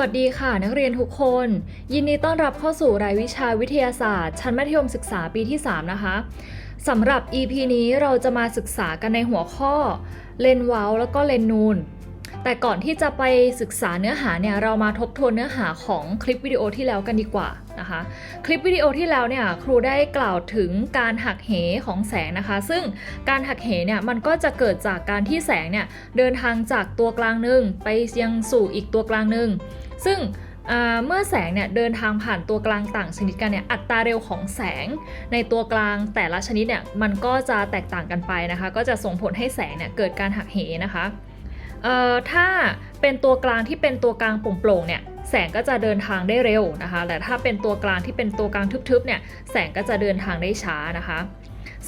สวัสดีค่ะ นักเรียนทุกคน ยินดีต้อนรับเข้าสู่รายวิชาวิทยาศาสตร์ ชั้นมัธยมศึกษาปีที่ 3 นะคะสำหรับ EP นี้เราจะมาศึกษากันในหัวข้อ เลนเว้าแล้วก็เลนนูน แต่ก่อนที่จะไปศึกษาเนื้อหาเนี่ยเรามาทบทวนเนื้อหาของคลิปวิดีโอที่แล้วกันดีกว่านะคะคลิปวิดีโอที่แล้วเนี่ยครูได้กล่าวถึงการหักเหของแสงนะคะ ซึ่งการหักเหเนี่ยมันก็จะเกิดจากการที่แสงเนี่ยเดินทางจากตัวกลางหนึ่งไปยังสู่อีกตัวกลางหนึ่ง ซึ่งเมื่อแสงเนี่ยเดินทางผ่านตัวกลางต่างชนิดกันเนี่ยอัตราเร็วของแสง ในตัวกลางแต่ละชนิดเนี่ยมันก็จะแตกต่างกันไปนะคะ ก็จะส่งผลให้แสงเนี่ยเกิดการหักเหนะคะถ้าเป็นตัวกลางที่เป็นตัวกลางโปร่งๆเนี่ยแสงก็จะเดินทางได้เร็วนะคะแต่ถ้าเป็นตัวกลางที่เป็นตัวกลางทึบๆเนี่ยแสงก็จะเดินทางได้ช้านะคะ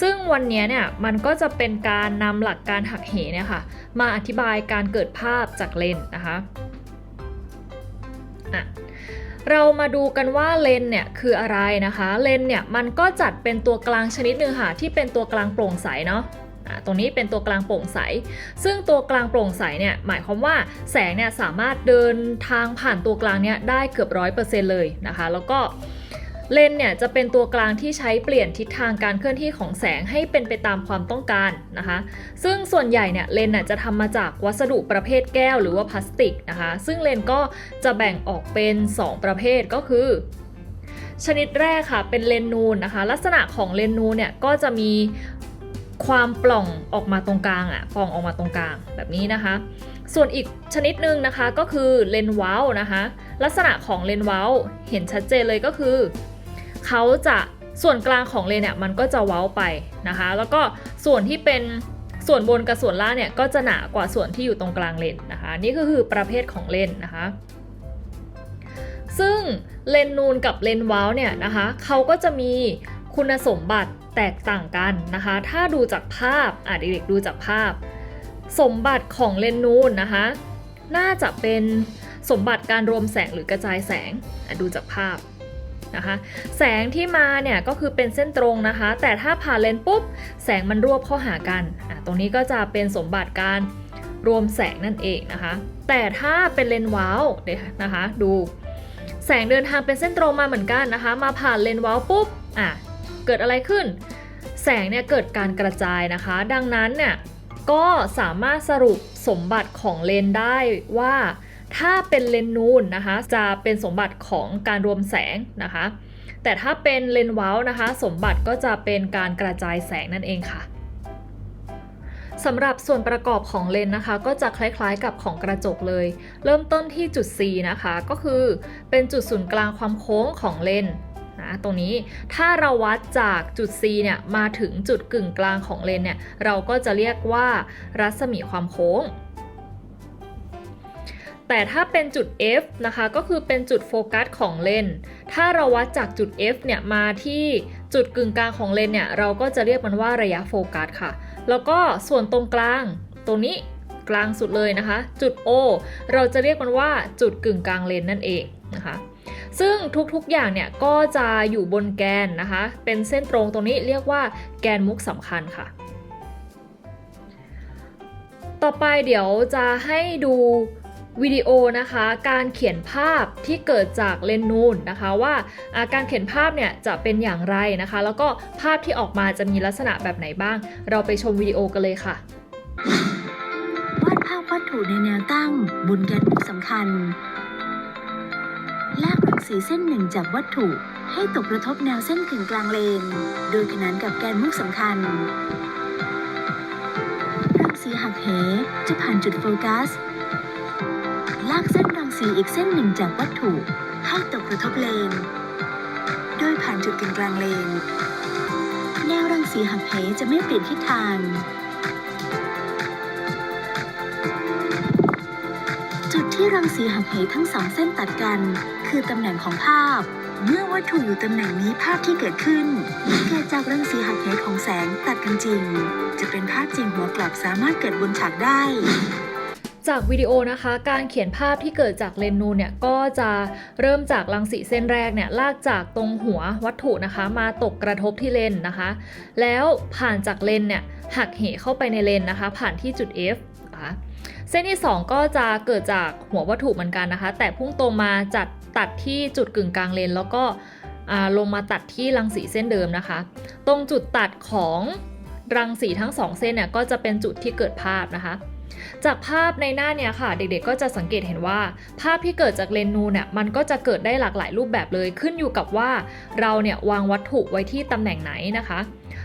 ซึ่งวันนี้เนี่ยมันก็จะเป็นการนำหลักการหักเหเนี่ยค่ะมาอธิบายการเกิดภาพจากเลนส์นะคะ อะเรามาดูกันว่าเลนเนี่ยคืออะไรนะคะเลนเนี่ยมันก็จัดเป็นตัวกลางชนิดหนึ่งค่ะที่เป็นตัวกลางโปร่งใสเนาะอะตรงนี้เป็นตัวกลางโปร่งใส ซึ่งตัวกลางโปร่งใสเนี่ยหมายความว่าแสงเนี่ยสามารถเดินทางผ่านตัวกลางเนี่ยได้เกือบร้อยเปอร์เซ็นต์เลยนะคะ แล้วก็ เลนเนี่ยจะเป็นตัวกลางที่ใช้เปลี่ยนทิศทางการเคลื่อนที่ของแสงให้เป็นไปตามความต้องการนะคะ ซึ่งส่วนใหญ่เนี่ยเลนน่ะจะทำมาจากวัสดุประเภทแก้วหรือว่าพลาสติกนะคะ ซึ่งเลนก็จะแบ่งออกเป็น 2 ประเภทก็คือ ชนิดแรกค่ะเป็นเลนนูนนะคะ ลักษณะของเลนนูนเนี่ยก็จะมีความปล่องออกมาตรงกลางอะปล่องออกมาตรงกลางแบบนี้นะคะ ส่วนอีกชนิดหนึ่งนะคะก็คือเลนส์เว้านะคะ ลักษณะของเลนส์เว้าเห็นชัดเจนเลยก็คือ เขาจะส่วนกลางของเลนเนี่ยมันก็จะเว้าไปนะคะ แล้วก็ส่วนที่เป็นส่วนบนกับส่วนล่างเนี่ยก็จะหนากว่าส่วนที่อยู่ตรงกลางเลนนะคะ นี่ก็คือประเภทของเลนนะคะ ซึ่งเลนนูนกับเลนเว้าเนี่ยนะคะเขาก็จะมีคุณสมบัติแตกต่างกันนะคะ ถ้าดูจากภาพอะเด็กๆดูจากภาพ สมบัติของเลนนูนนะคะ น่าจะเป็นสมบัติการรวมแสงหรือกระจายแสงอะดูจากภาพ นะคะ แสงที่มาเนี่ยก็คือเป็นเส้นตรงนะคะ แต่ถ้าผ่านเลนปุ๊บ แสงมันรวบเข้าหากันอะตรงนี้ก็จะเป็นสมบัติการรวมแสงนั่นเองนะคะ แต่ถ้าเป็นเลนว้าวเดี๋ยวนะคะดูแสงเดินทางเป็นเส้นตรงมาเหมือนกันนะคะ มาผ่านเลนว้าวปุ๊บอะเกิดอะไรขึ้น แสงเนี่ยเกิดการกระจายนะคะ ดังนั้นเนี่ยก็สามารถสรุปสมบัติของเลนได้ว่า ถ้าเป็นเลนนูนนะคะจะเป็นสมบัติของการรวมแสงนะคะ แต่ถ้าเป็นเลนเว้านะคะ สมบัติก็จะเป็นการกระจายแสงนั่นเองค่ะสำหรับส่วนประกอบของเลนนะคะ ก็จะคล้ายๆกับของกระจกเลย เริ่มต้นที่จุด C นะคะ ก็คือเป็นจุดศูนย์กลางความโค้งของเลนนะตรงนี้ถ้าเราวัดจากจุด C เนี่ยมาถึงจุดกึ่งกลางของเลนเนี่ยเราก็จะเรียกว่ารัศมีความโค้ง แต่ถ้าเป็นจุด F นะคะก็คือเป็นจุดโฟกัสของเลนส์ถ้าเราวัดจากจุด F เนี่ยมาที่จุดกึ่งกลางของเลนส์เนี่ยเราก็จะเรียกมันว่าระยะโฟกัสค่ะ แล้วก็ส่วนตรงกลางตรงนี้กลางสุดเลยนะคะ จุด O เราจะเรียกมันว่าจุดกึ่งกลางเลนส์นั่นเองนะคะซึ่งทุกๆ อย่างเนี่ยก็จะอยู่บนแกนนะคะ เป็นเส้นตรงตรงนี้เรียกว่าแกนมุกสำคัญค่ะ ต่อไปเดี๋ยวจะให้ดู วิดีโอนะคะการเขียนภาพที่เกิดจากเลนส์นูนนะคะว่าาการเขียนภาพเนี่ยจะเป็นอย่างไรนะคะ แล้วก็ภาพที่ออกมาจะมีลักษณะแบบไหนบ้าง เราไปชมวิดีโอกันเลยค่ะวาดภาพวัตถุในแนวตั้งบนแกนมุกสำคัญลากรังสีเส้นหนึ่งจากวัตถุให้ตกกระทบแนวเส้นกึ่งกลางเลน โดยขนานกับแกนมุกสำคัญรังสีหักเหจะผ่านจุดโฟกัส ลากเส้นรังสีอีกเส้นหนึ่งจากวัตถุให้ตกกระทบเลน โดยผ่านจุดกึ่งกลางเลน แนวรังสีหักเหจะไม่เปลี่ยนทิศทางจุดที่รังสีหักเหทั้งสองเส้นตัดกัน คือตำแหน่งของภาพ เมื่อวัตถุอยู่ตำแหน่งนี้ภาพที่เกิดขึ้นเกิดจากรังสีหักเหของแสงตัดกันจริง จะเป็นภาพจริงหัวกลับสามารถเกิดบนฉากได้ จากวิดีโอนะคะ การเขียนภาพที่เกิดจากเลนส์นูนเนี่ยก็จะเริ่มจากรังสีเส้นแรกเนี่ยลากจากตรงหัววัตถุนะคะ มาตกกระทบที่เลนส์นะคะ แล้วผ่านจากเลนส์เนี่ยหักเหเข้าไปในเลนส์นะคะ ผ่านที่จุด F อะนะคะเส้นที่ 2 ก็จะเกิดจากหัววัตถุเหมือนกันนะคะ แต่พุ่งตรงมาจัดตัดที่จุดกึ่งกลางเลน แล้วก็ลงมาตัดที่รังสีเส้นเดิมนะคะ ตรงจุดตัดของรังสีทั้งสองเส้นเนี่ยก็จะเป็นจุดที่เกิดภาพนะคะ จากภาพในหน้าเนี่ยค่ะ เด็กๆก็จะสังเกตเห็นว่า ภาพที่เกิดจากเลนส์นูนเนี่ยมันก็จะเกิดได้หลากหลายรูปแบบเลย ขึ้นอยู่กับว่าเราเนี่ยวางวัตถุไว้ที่ตำแหน่งไหนนะคะ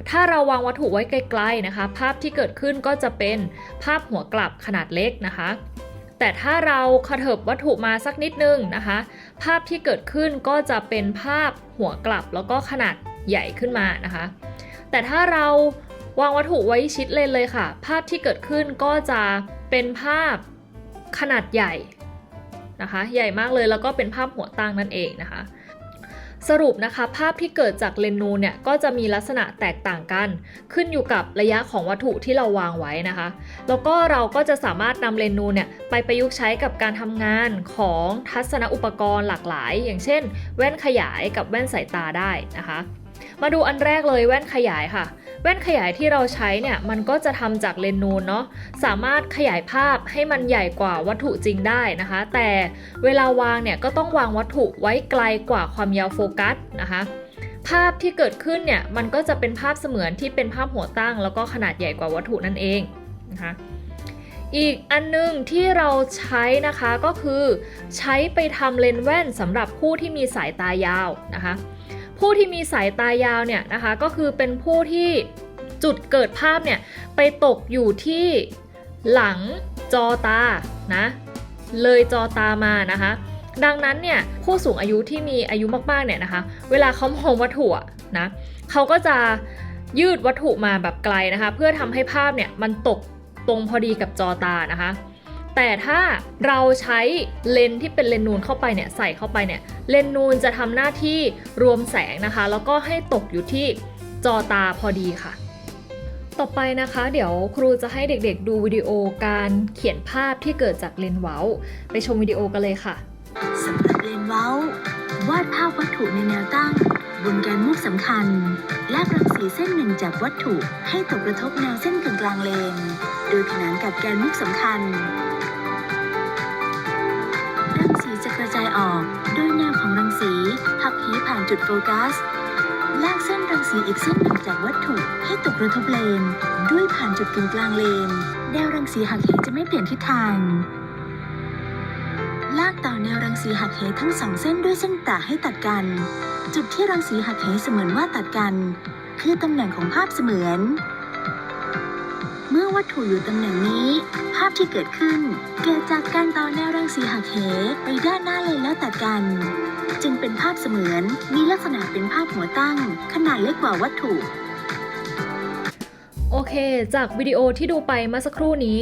ถ้าเราวางวัตถุไว้ไกลๆนะคะ ภาพที่เกิดขึ้นก็จะเป็นภาพหัวกลับขนาดเล็กนะคะ แต่ถ้าเราขเถิบวัตถุมาสักนิดนึงนะคะ ภาพที่เกิดขึ้นก็จะเป็นภาพหัวกลับแล้วก็ขนาดใหญ่ขึ้นมานะคะ แต่ถ้าเรา วางวัตถุไว้ชิดเลนเลยค่ะ ภาพที่เกิดขึ้นก็จะเป็นภาพขนาดใหญ่นะคะ ใหญ่มากเลยแล้วก็เป็นภาพหัวตั้งนั่นเองนะคะ สรุปนะคะ ภาพที่เกิดจากเลนนูเนี่ยก็จะมีลักษณะแตกต่างกัน ขึ้นอยู่กับระยะของวัตถุที่เราวางไว้นะคะ แล้วก็เราก็จะสามารถนำเลนนูเนี่ยไปประยุกต์ใช้กับการทำงานของทัศนอุปกรณ์หลากหลาย อย่างเช่น แว่นขยายกับแว่นสายตาได้นะคะ มาดูอันแรกเลยแว่นขยายค่ะ แว่นขยายที่เราใช้เนี่ยมันก็จะทำจากเลนส์นูนเนาะสามารถขยายภาพให้มันใหญ่กว่าวัตถุจริงได้นะคะ แต่เวลาวางเนี่ยก็ต้องวางวัตถุไว้ไกลกว่าความยาวโฟกัสนะคะภาพที่เกิดขึ้นเนี่ยมันก็จะเป็นภาพเสมือนที่เป็นภาพหัวตั้ง แล้วก็ขนาดใหญ่กว่าวัตถุนั่นเองนะคะอีกอันหนึงที่เราใช้นะคะก็คือ ใช้ไปทำเลนส์แว่นสำหรับผู้ที่มีสายตายาวนะคะ ผู้ที่มีสายตายาวเนี่ยนะคะก็คือเป็นผู้ที่จุดเกิดภาพเนี่ยไปตกอยู่ที่หลังจอตานะเลยจอตามานะคะดังนั้นเนี่ยผู้สูงอายุที่มีอายุมากๆเนี่ยนะคะ เวลาเขามองวัตถุนะเขาก็จะยืดวัตถุมาแบบไกลนะคะ เพื่อทำให้ภาพเนี่ยมันตกตรงพอดีกับจอตานะคะ แต่ถ้าเราใช้เลนส์ที่เป็นเลนนูนเข้าไปเนี่ยใส่เข้าไปเนี่ยเลนนูนจะทำหน้าที่รวมแสงนะคะ แล้วก็ให้ตกอยู่ที่จอตาพอดีค่ะ ต่อไปนะคะ เดี๋ยวครูจะให้เด็กๆดูวิดีโอการเขียนภาพที่เกิดจากเลนเว้า ไปชมวิดีโอกันเลยค่ะสำหรับเลนเว้าวาดภาพวัตถุในแนวตั้ง บนแกนมุกสำคัญ และรังสีเส้นหนึ่งจากวัตถุให้ตกกระทบแนวเส้นกึ่งกลางเลน โดยขนานกับแกนมุกสำคัญ จายออกโดยแนวของรังสี หักเหผ่านจุดโฟกัส ลากเส้นรังสีอีกเส้นหนึ่งจากวัตถุให้ตกกระทบเลน ด้วยผ่านจุดกึ่งกลางเลน แนวรังสีหักเหจะไม่เปลี่ยนทิศทาง ลากต่อแนวรังสีหักเหทั้งสองเส้นด้วยเส้นประให้ตัดกัน จุดที่รังสีหักเหเสมือนว่าตัดกัน คือตำแหน่งของภาพเสมือน มื่อวัตถุอยู่ตำแหน่งนี้ ภาพที่เกิดขึ้น เกิดจากการต่อแนวรังสีหักเหไปด้านหน้าเลนแล้วแตัดกัน จึงเป็นภาพเสมือนมีลักษณะเป็นภาพหัวตั้ง ขนาดเล็กกว่าวัตถุโอเค จากวิดีโอที่ดูไปเมื่อสักครู่นี้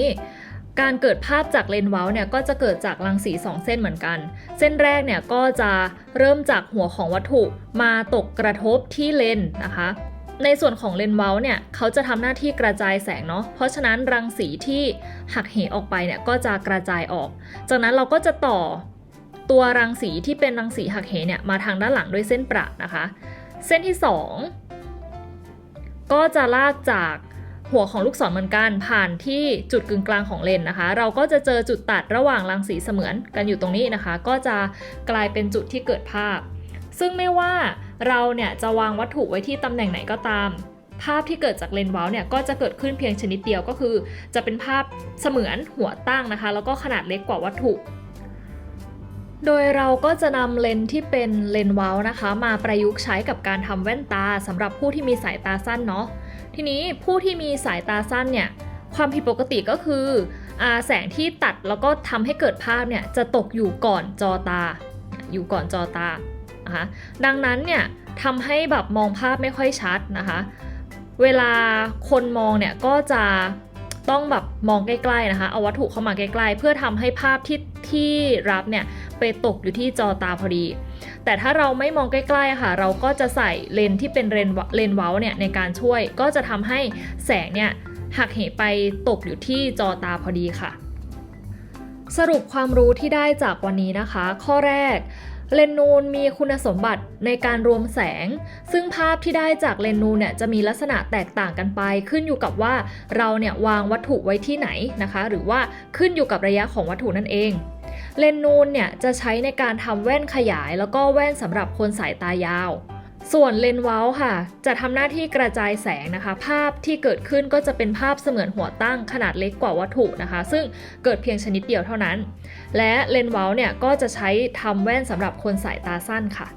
การเกิดภาพจากเลนส์เว้าเนี่ยก็จะเกิดจากรังสี 2 เส้นเหมือนกัน เส้นแรกเนี่ยก็จะเริ่มจากหัวของวัตถุมาตกกระทบที่เลนส์นะคะ ในส่วนของเลนส์เว้าเนี่ยเขาจะทำหน้าที่กระจายแสงเนาะเพราะฉะนั้นรังสีที่หักเหออกไปเนี่ยก็จะกระจายออก จากนั้นเราก็จะต่อตัวรังสีที่เป็นรังสีหักเหเนี่ยมาทางด้านหลังด้วยเส้นประนะคะ เส้นที่ 2 ก็จะลากจากหัวของลูกศรเหมือนกันผ่านที่จุดกึ่งกลางของเลนนะคะ เราก็จะเจอจุดตัดระหว่างรังสีเสมือนกันอยู่ตรงนี้นะคะ ก็จะกลายเป็นจุดที่เกิดภาพ ซึ่งไม่ว่า เราเนี่ยจะวางวัตถุไว้ที่ตำแหน่งไหนก็ตาม ภาพที่เกิดจากเลนส์เว้าเนี่ยก็จะเกิดขึ้นเพียงชนิดเดียวก็คือ จะเป็นภาพเสมือนหัวตั้งนะคะ แล้วก็ขนาดเล็กกว่าวัตถุ โดยเราก็จะนำเลนส์ที่เป็นเลนส์เว้านะคะ มาประยุกต์ใช้กับการทำแว่นตาสำหรับผู้ที่มีสายตาสั้นเนาะทีนี้ผู้ที่มีสายตาสั้นเนี่ยความผิดปกติก็คืออแสงที่ตัดแล้วก็ทำให้เกิดภาพเนี่ยจะตกอยู่ก่อนจอตา อยู่ก่อนจอตา นะคะดังนั้นเนี่ยทำให้แบบมองภาพไม่ค่อยชัดนะคะ เวลาคนมองเนี่ยก็จะต้องแบบมองใกล้ๆนะคะ เอาวัตถุเข้ามาใกล้ๆ เพื่อทำให้ภาพที่ที่รับเนี่ยไปตกอยู่ที่จอตาพอดี แต่ถ้าเราไม่มองใกล้ๆค่ะ เราก็จะใส่เลนที่เป็นเลนเลนเว้าเนี่ยในการช่วย ก็จะทำให้แสงเนี่ยหักเหไปตกอยู่ที่จอตาพอดีค่ะ สรุปความรู้ที่ได้จากวันนี้นะคะ ข้อแรก เลนส์นูนมีคุณสมบัติในการรวมแสง ซึ่งภาพที่ได้จากเลนส์นูนเนี่ยจะมีลักษณะแตกต่างกันไป ขึ้นอยู่กับว่าเราเนี่ยวางวัตถุไว้ที่ไหนนะคะ หรือว่าขึ้นอยู่กับระยะของวัตถุนั่นเองเลนส์นูนเนี่ยจะใช้ในการทำแว่นขยาย แล้วก็แว่นสำหรับคนสายตายาว ส่วนเลนส์เว้าค่ะ จะทำหน้าที่กระจายแสงนะคะ ภาพที่เกิดขึ้นก็จะเป็นภาพเสมือนหัวตั้งขนาดเล็กกว่าวัตถุนะคะ ซึ่งเกิดเพียงชนิดเดียวเท่านั้น และเลนส์เว้าเนี่ยก็จะใช้ทำแว่นสำหรับคนสายตาสั้นค่ะ